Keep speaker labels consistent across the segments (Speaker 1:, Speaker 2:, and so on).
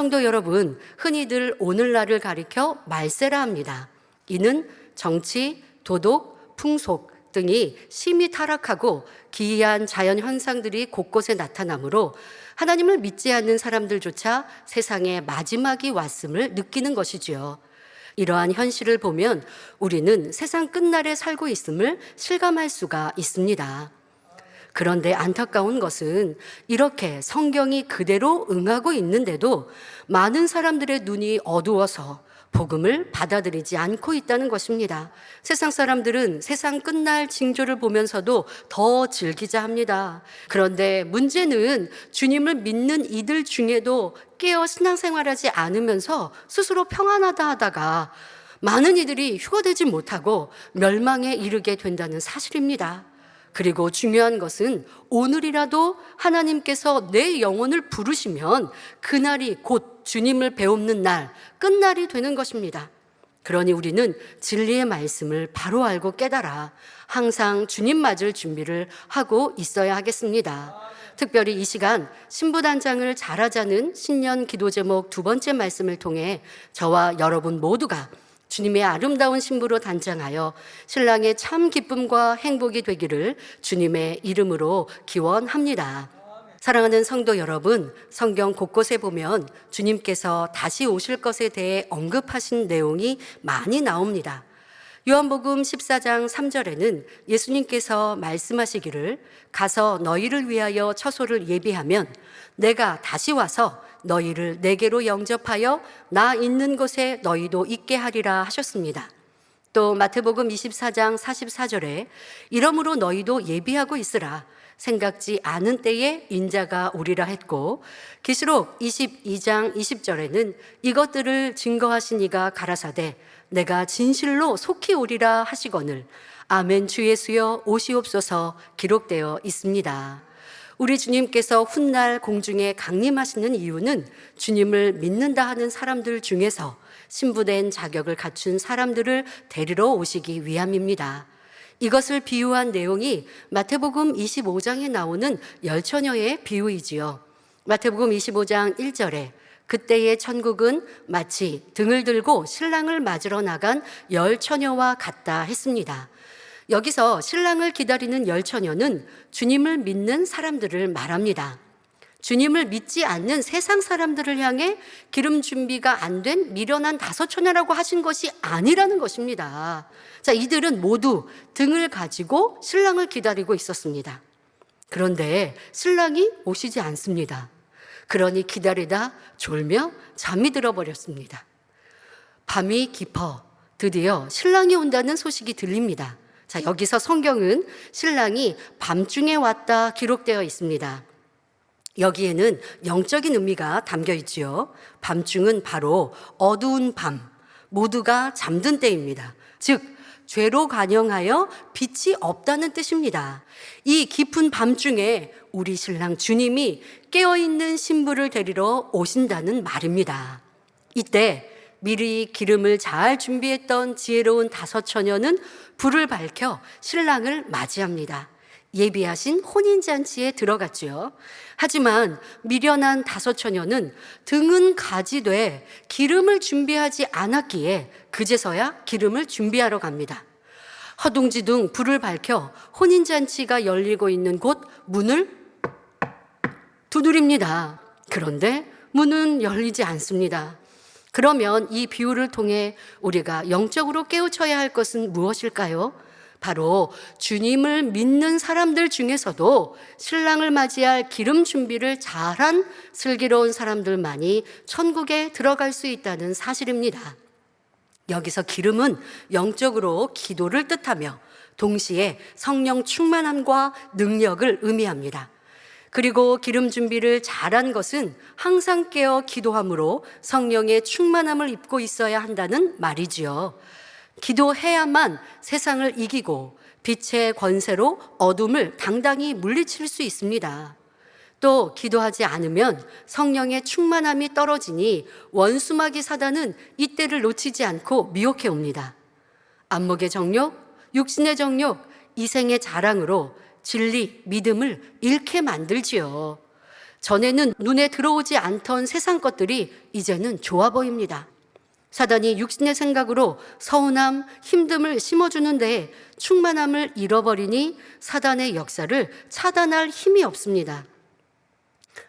Speaker 1: 성도 여러분, 흔히들 오늘날을 가리켜 말세라 합니다. 이는 정치, 도덕, 풍속 등이 심히 타락하고 기이한 자연 현상들이 곳곳에 나타나므로 하나님을 믿지 않는 사람들조차 세상의 마지막이 왔음을 느끼는 것이지요. 이러한 현실을 보면 우리는 세상 끝날에 살고 있음을 실감할 수가 있습니다. 그런데 안타까운 것은 이렇게 성경이 그대로 응하고 있는데도 많은 사람들의 눈이 어두워서 복음을 받아들이지 않고 있다는 것입니다. 세상 사람들은 세상 끝날 징조를 보면서도 더 즐기자 합니다. 그런데 문제는 주님을 믿는 이들 중에도 깨어 신앙생활하지 않으면서 스스로 평안하다 하다가 많은 이들이 휴거되지 못하고 멸망에 이르게 된다는 사실입니다. 그리고 중요한 것은 오늘이라도 하나님께서 내 영혼을 부르시면 그날이 곧 주님을 배웁는 날, 끝날이 되는 것입니다. 그러니 우리는 진리의 말씀을 바로 알고 깨달아 항상 주님 맞을 준비를 하고 있어야 하겠습니다. 특별히 이 시간 신부단장을 잘하자는 신년 기도 제목 두 번째 말씀을 통해 저와 여러분 모두가 주님의 아름다운 신부로 단장하여 신랑의 참 기쁨과 행복이 되기를 주님의 이름으로 기원합니다. 사랑하는 성도 여러분, 성경 곳곳에 보면 주님께서 다시 오실 것에 대해 언급하신 내용이 많이 나옵니다. 요한복음 14장 3절에는 예수님께서 말씀하시기를 가서 너희를 위하여 처소를 예비하면 내가 다시 와서 너희를 내게로 영접하여 나 있는 곳에 너희도 있게 하리라 하셨습니다. 또 마태복음 24장 44절에 이러므로 너희도 예비하고 있으라 생각지 않은 때에 인자가 오리라 했고 계시록 22장 20절에는 이것들을 증거하신 이가 가라사대 내가 진실로 속히 오리라 하시거늘 아멘 주 예수여 오시옵소서 기록되어 있습니다. 우리 주님께서 훗날 공중에 강림하시는 이유는 주님을 믿는다 하는 사람들 중에서 신부된 자격을 갖춘 사람들을 데리러 오시기 위함입니다. 이것을 비유한 내용이 마태복음 25장에 나오는 열처녀의 비유이지요. 마태복음 25장 1절에 그때의 천국은 마치 등을 들고 신랑을 맞으러 나간 열 처녀와 같다 했습니다. 여기서 신랑을 기다리는 열처녀는 주님을 믿는 사람들을 말합니다. 주님을 믿지 않는 세상 사람들을 향해 기름 준비가 안 된 미련한 다섯 처녀라고 하신 것이 아니라는 것입니다. 자, 이들은 모두 등을 가지고 신랑을 기다리고 있었습니다. 그런데 신랑이 오시지 않습니다. 그러니 기다리다 졸며 잠이 들어버렸습니다. 밤이 깊어 드디어 신랑이 온다는 소식이 들립니다. 자, 여기서 성경은 신랑이 밤중에 왔다 기록되어 있습니다. 여기에는 영적인 의미가 담겨 있지요. 밤중은 바로 어두운 밤, 모두가 잠든 때입니다. 즉, 죄로 간영하여 빛이 없다는 뜻입니다. 이 깊은 밤중에 우리 신랑 주님이 깨어있는 신부를 데리러 오신다는 말입니다. 이때 미리 기름을 잘 준비했던 지혜로운 다섯 처녀는 불을 밝혀 신랑을 맞이합니다. 예비하신 혼인잔치에 들어갔지요. 하지만 미련한 다섯 처녀는 등은 가지되 기름을 준비하지 않았기에 그제서야 기름을 준비하러 갑니다. 허둥지둥 불을 밝혀 혼인잔치가 열리고 있는 곳 문을 두드립니다. 그런데 문은 열리지 않습니다. 그러면 이 비유를 통해 우리가 영적으로 깨우쳐야 할 것은 무엇일까요? 바로 주님을 믿는 사람들 중에서도 신랑을 맞이할 기름 준비를 잘한 슬기로운 사람들만이 천국에 들어갈 수 있다는 사실입니다. 여기서 기름은 영적으로 기도를 뜻하며 동시에 성령 충만함과 능력을 의미합니다. 그리고 기름 준비를 잘한 것은 항상 깨어 기도함으로 성령의 충만함을 입고 있어야 한다는 말이지요. 기도해야만 세상을 이기고 빛의 권세로 어둠을 당당히 물리칠 수 있습니다. 또 기도하지 않으면 성령의 충만함이 떨어지니 원수마귀 사단은 이때를 놓치지 않고 미혹해 옵니다. 안목의 정욕, 육신의 정욕, 이생의 자랑으로 진리, 믿음을 잃게 만들지요. 전에는 눈에 들어오지 않던 세상 것들이 이제는 좋아 보입니다. 사단이 육신의 생각으로 서운함, 힘듦을 심어주는데 충만함을 잃어버리니 사단의 역사를 차단할 힘이 없습니다.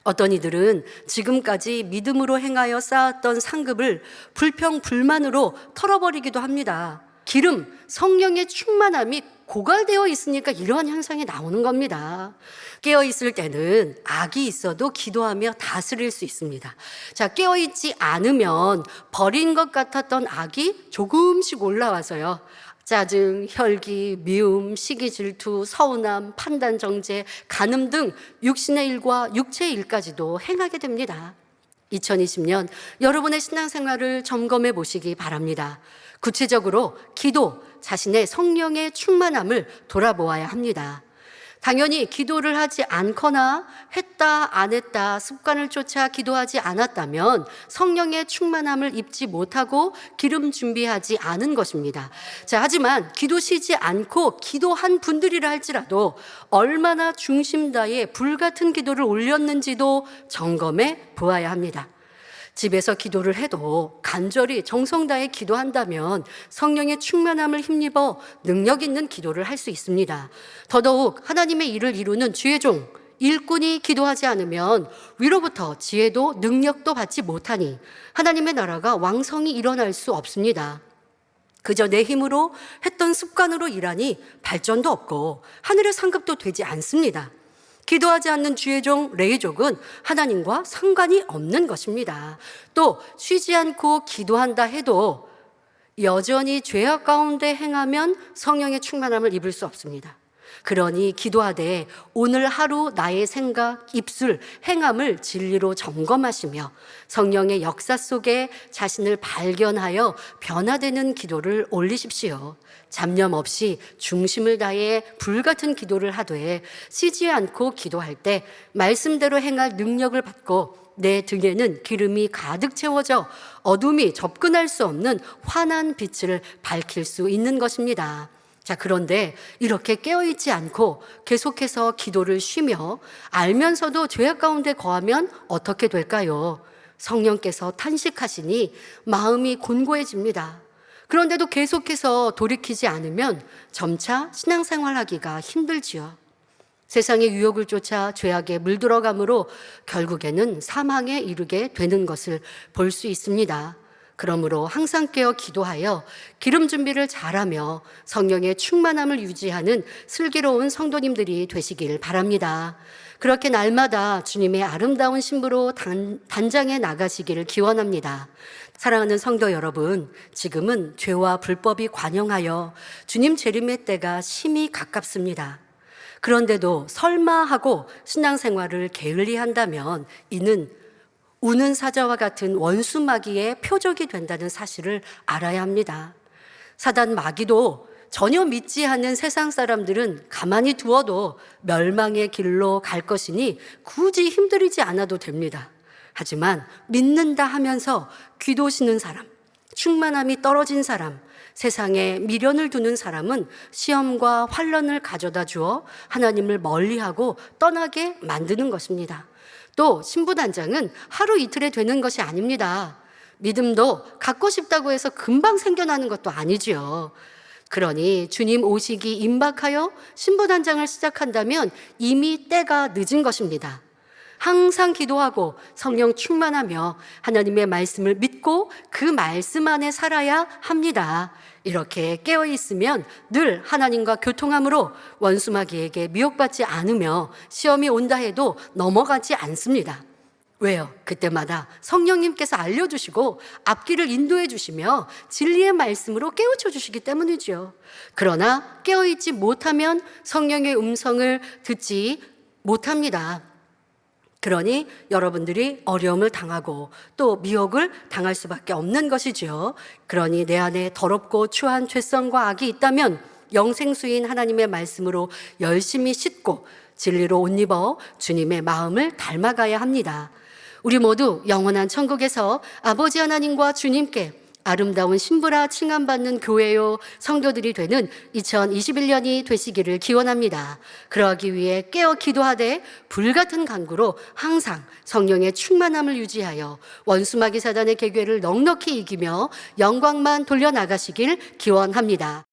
Speaker 1: 어떤 이들은 지금까지 믿음으로 행하여 쌓았던 상급을 불평, 불만으로 털어버리기도 합니다. 기름, 성령의 충만함이 고갈되어 있으니까 이러한 현상이 나오는 겁니다. 깨어 있을 때는 악이 있어도 기도하며 다스릴 수 있습니다. 자, 깨어 있지 않으면 버린 것 같았던 악이 조금씩 올라와서요. 짜증, 혈기, 미움, 시기 질투, 서운함, 판단 정죄, 간음 등 육신의 일과 육체의 일까지도 행하게 됩니다. 2020년 여러분의 신앙생활을 점검해 보시기 바랍니다. 구체적으로 기도, 자신의 성령의 충만함을 돌아보아야 합니다. 당연히 기도를 하지 않거나 했다, 안 했다, 습관을 쫓아 기도하지 않았다면 성령의 충만함을 입지 못하고 기름 준비하지 않은 것입니다. 자, 하지만 기도 쉬지 않고 기도한 분들이라 할지라도 얼마나 중심 다해 불같은 기도를 올렸는지도 점검해 보아야 합니다. 집에서 기도를 해도 간절히 정성 다해 기도한다면 성령의 충만함을 힘입어 능력 있는 기도를 할 수 있습니다. 더더욱 하나님의 일을 이루는 주의 종, 일꾼이 기도하지 않으면 위로부터 지혜도 능력도 받지 못하니 하나님의 나라가 왕성히 일어날 수 없습니다. 그저 내 힘으로 했던 습관으로 일하니 발전도 없고 하늘의 상급도 되지 않습니다. 기도하지 않는 주의 종 레이족은 하나님과 상관이 없는 것입니다. 또 쉬지 않고 기도한다 해도 여전히 죄악 가운데 행하면 성령의 충만함을 입을 수 없습니다. 그러니 기도하되 오늘 하루 나의 생각, 입술, 행함을 진리로 점검하시며 성령의 역사 속에 자신을 발견하여 변화되는 기도를 올리십시오. 잡념 없이 중심을 다해 불같은 기도를 하되 쉬지 않고 기도할 때 말씀대로 행할 능력을 받고 내 등에는 기름이 가득 채워져 어둠이 접근할 수 없는 환한 빛을 밝힐 수 있는 것입니다. 자, 그런데 이렇게 깨어있지 않고 계속해서 기도를 쉬며 알면서도 죄악 가운데 거하면 어떻게 될까요? 성령께서 탄식하시니 마음이 곤고해집니다. 그런데도 계속해서 돌이키지 않으면 점차 신앙생활 하기가 힘들지요. 세상의 유혹을 쫓아 죄악에 물들어감으로 결국에는 사망에 이르게 되는 것을 볼 수 있습니다. 그러므로 항상 깨어 기도하여 기름 준비를 잘하며 성령의 충만함을 유지하는 슬기로운 성도님들이 되시길 바랍니다. 그렇게 날마다 주님의 아름다운 신부로 단, 단장해 나가시기를 기원합니다. 사랑하는 성도 여러분, 지금은 죄와 불법이 관영하여 주님 재림의 때가 심히 가깝습니다. 그런데도 설마 하고 신앙생활을 게을리 한다면 이는 우는 사자와 같은 원수 마귀의 표적이 된다는 사실을 알아야 합니다. 사단 마귀도 전혀 믿지 않는 세상 사람들은 가만히 두어도 멸망의 길로 갈 것이니 굳이 힘들이지 않아도 됩니다. 하지만 믿는다 하면서 귀도시는 사람, 충만함이 떨어진 사람, 세상에 미련을 두는 사람은 시험과 환란을 가져다 주어 하나님을 멀리하고 떠나게 만드는 것입니다. 또 신부단장은 하루 이틀에 되는 것이 아닙니다. 믿음도 갖고 싶다고 해서 금방 생겨나는 것도 아니지요. 그러니 주님 오시기 임박하여 신부단장을 시작한다면 이미 때가 늦은 것입니다. 항상 기도하고 성령 충만하며 하나님의 말씀을 믿고 그 말씀 안에 살아야 합니다. 이렇게 깨어 있으면 늘 하나님과 교통함으로 원수마귀에게 미혹받지 않으며 시험이 온다 해도 넘어가지 않습니다. 왜요? 그때마다 성령님께서 알려주시고 앞길을 인도해 주시며 진리의 말씀으로 깨우쳐 주시기 때문이죠. 그러나 깨어있지 못하면 성령의 음성을 듣지 못합니다. 그러니 여러분들이 어려움을 당하고 또 미혹을 당할 수밖에 없는 것이지요. 그러니 내 안에 더럽고 추한 죄성과 악이 있다면 영생수인 하나님의 말씀으로 열심히 씻고 진리로 옷 입어 주님의 마음을 닮아가야 합니다. 우리 모두 영원한 천국에서 아버지 하나님과 주님께 아름다운 신부라 칭함받는 교회요 성도들이 되는 2021년이 되시기를 기원합니다. 그러기 위해 깨어 기도하되 불같은 간구로 항상 성령의 충만함을 유지하여 원수마귀 사단의 계궤를 넉넉히 이기며 영광만 돌려나가시길 기원합니다.